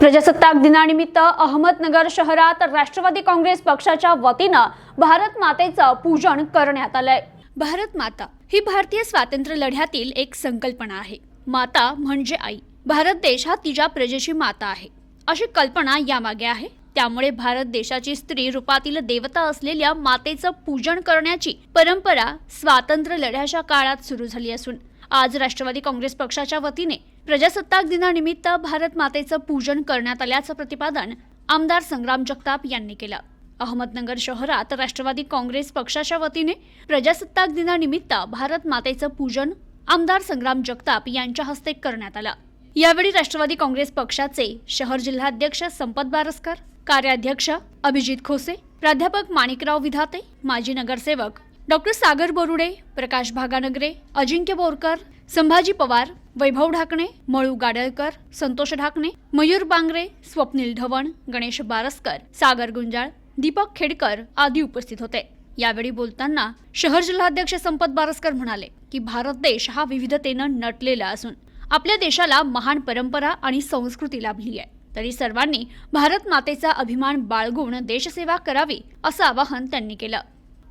प्रजासत्ताक दिनानिमित्त अहमदनगर शहरात राष्ट्रवादी काँग्रेस पक्षाच्या वतीनं भारत मातेचं पूजन करण्यात आलंय. भारत माता ही भारतीय स्वातंत्र्य लढ्यातील एक संकल्पना आहे. माता म्हणजे आई. भारत देश हा तिच्या प्रजेची माता आहे. अशी कल्पना यामागे आहे. त्यामुळे भारत देशाची स्त्री रूपातील देवता असलेल्या मातेचं पूजन करण्याची परंपरा स्वातंत्र्य लढ्याच्या काळात सुरू झाली असून आज राष्ट्रवादी काँग्रेस पक्षाच्या वतीने प्रजासत्ताक दिनानिमित्त भारत मातेचं पूजन करण्यात आल्याचं प्रतिपादन आमदार संग्राम जगताप यांनी केलं. अहमदनगर शहरात राष्ट्रवादी काँग्रेस पक्षाच्या वतीने प्रजासत्ताक दिनानिमित्त भारत मातेचं पूजन आमदार संग्राम जगताप यांच्या हस्ते करण्यात आलं. यावेळी राष्ट्रवादी काँग्रेस पक्षाचे शहर जिल्हाध्यक्ष संपत बारसकर कार्याध्यक्ष अभिजित खोसे प्राध्यापक माणिकराव विधाते माजी नगरसेवक डॉक्टर सागर बोरुडे प्रकाश भागानगरे अजिंक्य बोरकर संभाजी पवार वैभव ढाकणे मळू गाडळकर संतोष ढाकणे मयूर बांगरे स्वप्नील ढवण गणेश बारसकर सागर गुंजाळ दीपक खेडकर आदी उपस्थित होते. यावेळी बोलताना शहर जिल्हाध्यक्ष संपत बारसकर म्हणाले की भारत देश हा विविधतेनं नटलेला असून आपल्या देशाला महान परंपरा आणि संस्कृती लाभली आहे. तरी सर्वांनी भारत मातेचा अभिमान बाळगून देशसेवा करावी असं आवाहन त्यांनी केलं.